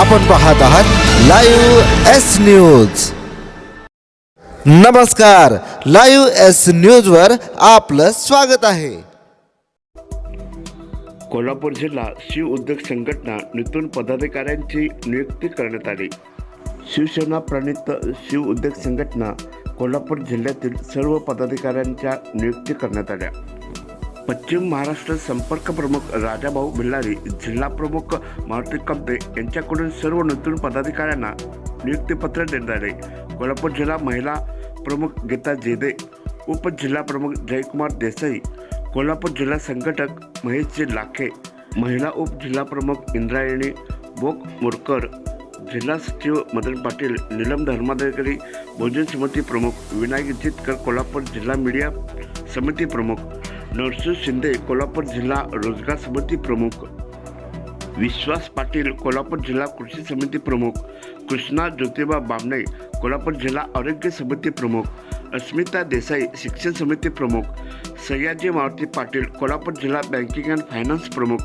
आपण पाहत आहात लाईव्ह एस न्यूज. नमस्कार लाईव्ह एस न्यूजवर आपलं स्वागत आहे. कोल्हापूर जिल्हा शिव उद्योग संघटना नूतन पदाधिकाऱ्यांची नियुक्ती करण्यात आली. शिवसेना प्रणित शिव उद्योग संघटना कोल्हापूर जिल्ह्यातील सर्व पदाधिकाऱ्यांच्या नियुक्ती करण्यात आल्या. पश्चिम महाराष्ट्र संपर्क प्रमुख राजाभाऊ भिल्लारी जिल्हा प्रमुख मारुती कंपे यांच्याकडून सर्व नूतन पदाधिकाऱ्यांना नियुक्तीपत्र देण्यात आले. कोल्हापूर जिल्हा महिला प्रमुख गीता जेदे उपजिल्हा प्रमुख जयकुमार देसाई कोल्हापूर जिल्हा संघटक महेशजी लाखे महिला उपजिल्हा प्रमुख इंद्रायणी बोक मोरकर जिल्हा सचिव मदन पाटील नीलम धर्माधिकारी भोजन समिती प्रमुख विनायक जितकर कोल्हापूर जिल्हा मीडिया समिती प्रमुख नरसू शिंदे कोल्हापूर जिल्हा रोजगार समिती प्रमुख. विश्वास पाटील कोल्हापूर जिल्हा कृषी समिती प्रमुख. कृष्णा ज्योतिबा बामणे कोल्हापूर जिल्हा आरोग्य समिती प्रमुख. अस्मिता देसाई शिक्षण समिती प्रमुख. सयाजी मारुती पाटील कोल्हापूर जिल्हा बँकिंग अँड फायनान्स प्रमुख.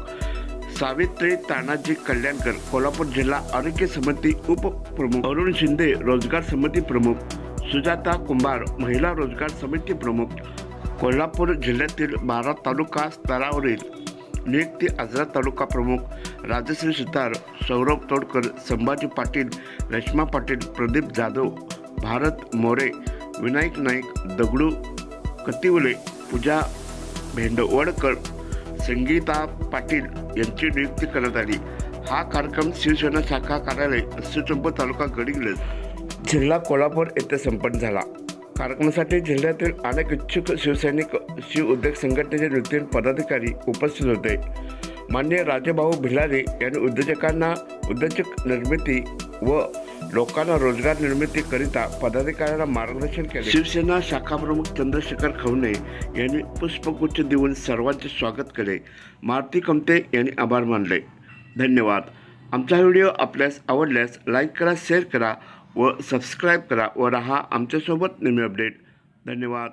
सावित्री तानाजी कल्याणकर कोल्हापूर जिल्हा आरोग्य समिती उपप्रमुख अरुण शिंदे रोजगार समिती प्रमुख. सुजाता कुंभार महिला रोजगार समिती प्रमुख. कोल्हापूर जिल्ह्यातील बारा तालुका स्तरावरील नियुक्ती आजरा तालुका प्रमुख राजश्री सुतार सौरभ तोडकर संभाजी पाटील रश्मा पाटील प्रदीप जाधव भारत मोरे विनायक नाईक दगडू कतिवले पूजा भेंडवडकर संगीता पाटील यांची नियुक्ती करण्यात आली. हा कार्यक्रम शिवसेना शाखा कार्यालय सुचंप तालुका गडिंग्लज जिल्हा कोल्हापूर येथे संपन्न झाला. कार्यक्रमासाठी जिल्ह्यातील अनेक इच्छुक शिवसैनिक शिव उद्योग संघटनेचे नृत्य पदाधिकारी उपस्थित होते. मान्य राजेभाऊ भिलारे यांनी उद्योजकांना उद्योजक निर्मिती व लोकांना रोजगार निर्मितीकरिता पदाधिकाऱ्यांना मार्गदर्शन केले. शिवसेना शाखा प्रमुख चंद्रशेखर खवणे यांनी पुष्पगुच्छ देऊन सर्वांचे स्वागत केले. मारुती कमते यांनी आभार मानले. धन्यवाद. आमचा व्हिडिओ आपल्यास आवडल्यास लाईक करा शेअर करा व सबस्क्राईब करा व रहा आमच्यासोबत नेहमी अपडेट धन्यवाद.